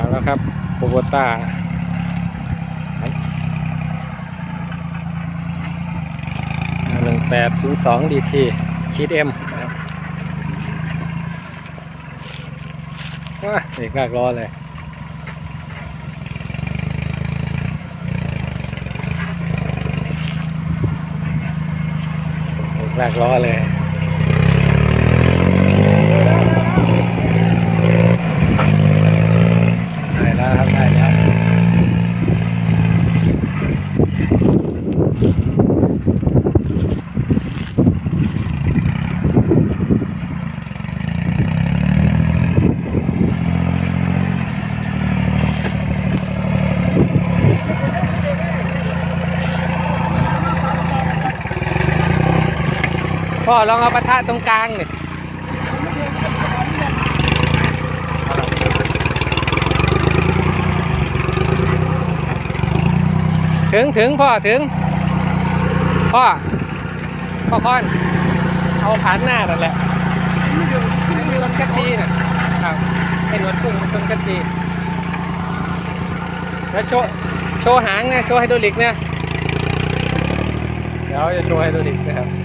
มาแล้วครับโบโบต้าหนึ่งแปดศูนย์สองดีทีคิดเอ็มว้าเอกากล้อเลยเอกลากล้อเลย ได้แล้วครับได้แล้ว พ่อลองเอาปะทะตรงกลางหน่อยถึงถึงพ่อถึง พ่อ พ่อคอน เอาผ่านหน้านั่นแหละมีรถกระจีน่ะครับเป็นรถกุ้งเป็นกระจีแล้วโชว์โชว์หางนะโชว์ไฮดรอลิกนะเดี๋ยวจะโชว์ไฮดรอลิกนะครับ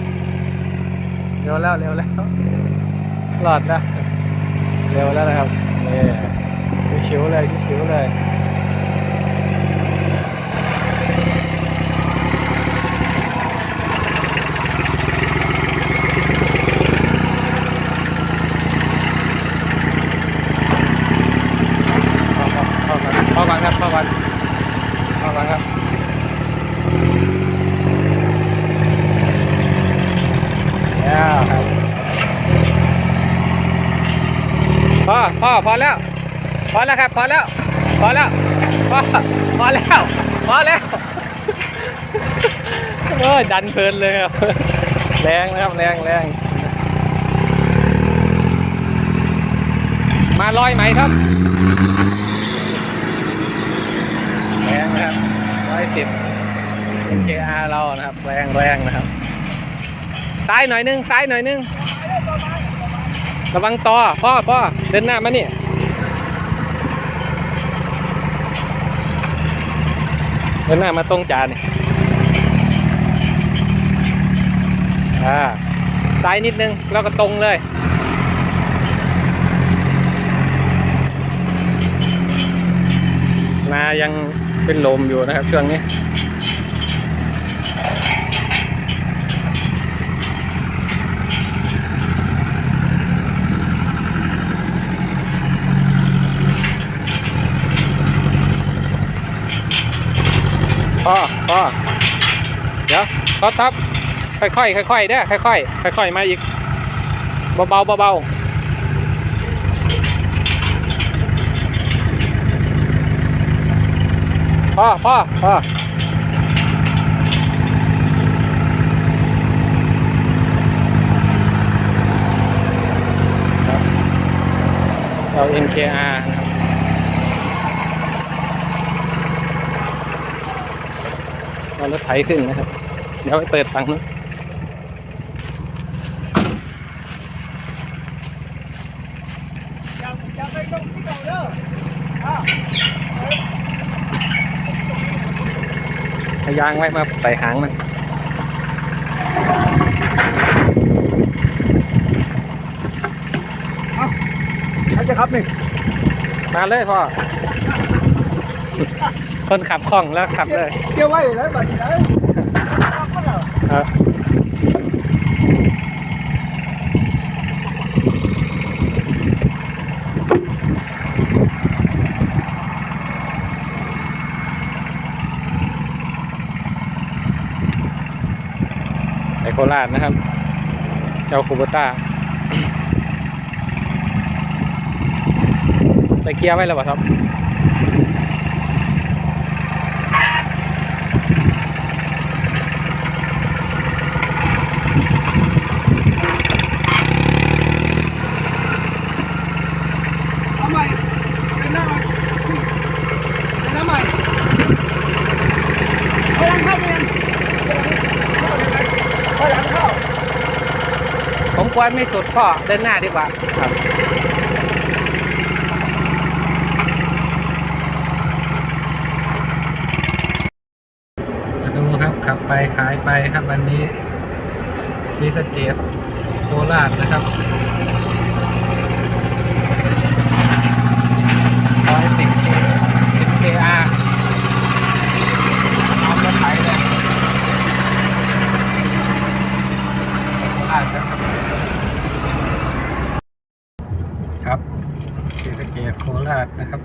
เร็วแล้วเร็วแล้วรอดนะเร็วแล้วนะครับนี่ชิวๆเลยชิวๆเลยเข้าก่อนครับเข้าก่อนเข้าก่อนครับแล้วครับ พอพอพอแล้วพอแล้วครับพอแล้วพอแล้วพอพอแล้วพอแล้วโอ้ยดันเพลินเลยครับแรงนะครับแรงแรงมาลอยไหมครับแรงนะครับร้อยสิบ MKR เรานะครับ แรงแรงนะครับ ซ้ายหน่อยนึงซ้ายหน่อยนึง ระวังต่อพ่อพ่อเดินหน้ามานี่เดินหน้ามาตรงจานนี่อ่าซ้ายนิดนึงแล้วก็ตรงเลยนายังเป็นลมอยู่นะครับช่วงนี้ พ่อเดี๋ยวท็ท็อปค่อยๆค่อยๆเด้อค่อยๆค่อยๆมาอีกเบาๆเบาๆพ่อพ่อพ่อครับเรา NKR นะค รับเอารถไถขึ้นนะครับ เดี๋ยวไปเปิดฟังนู้นเอายางไว้มาใส่หางมันใครจะครับนี่ มาเลยพ่อ คนขับคล่องแล้วขับเลยเกี่ยวไว้แล้วบัดนี้เลยครับไอโคราชนะครับ เจ้าคูโบต้าใส่เกียร์ไว้แล้วเปล่าครับ ผมควรไม่สุดก็เดินหน้าดีกว่าครับมาดูครับขับไปขายไปครับวันนี้ซีสเกตโคราชนะครับ ราชนะครับ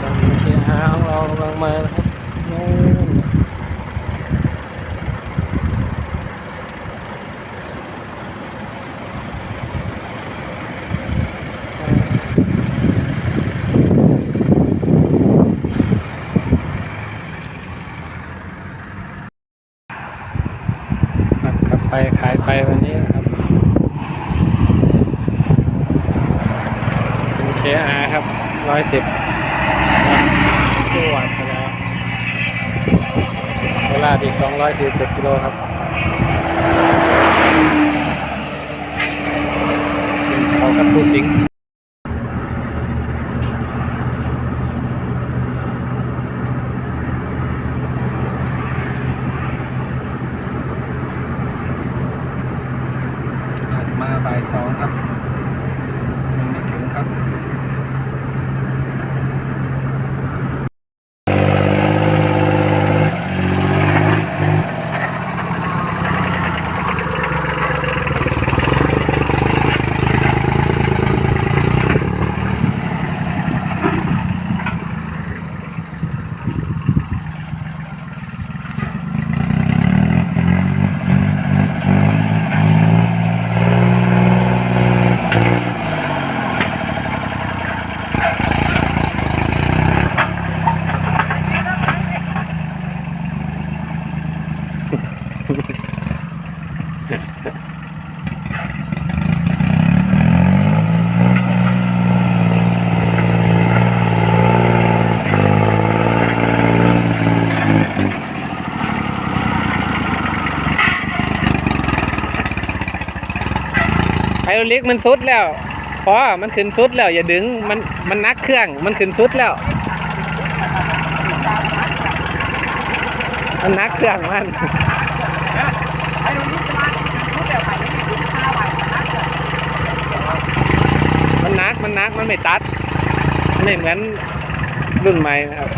ตอนนี้เคหาของเรากำลังมานะครับนู่นครับขับไปขายไปวันนี้นะครับเคอาค รับร้อยสิบตัววัดไปแล้วเวลาอีก247กิโลครับถึงเขากับผู้สิงห์ถัดมาบ่ายสองครับ โดรลิกมันสุดแล้วพอมันขึ้นสุดแล้ว อย่าดึงมันมันนักเครื่องมันขึ้นสุดแล้ว มันนักเครื่องมันมันนะมันนักมันนักมันไม่ตัดไม่เหมือนรุ่นใหม่นะครับ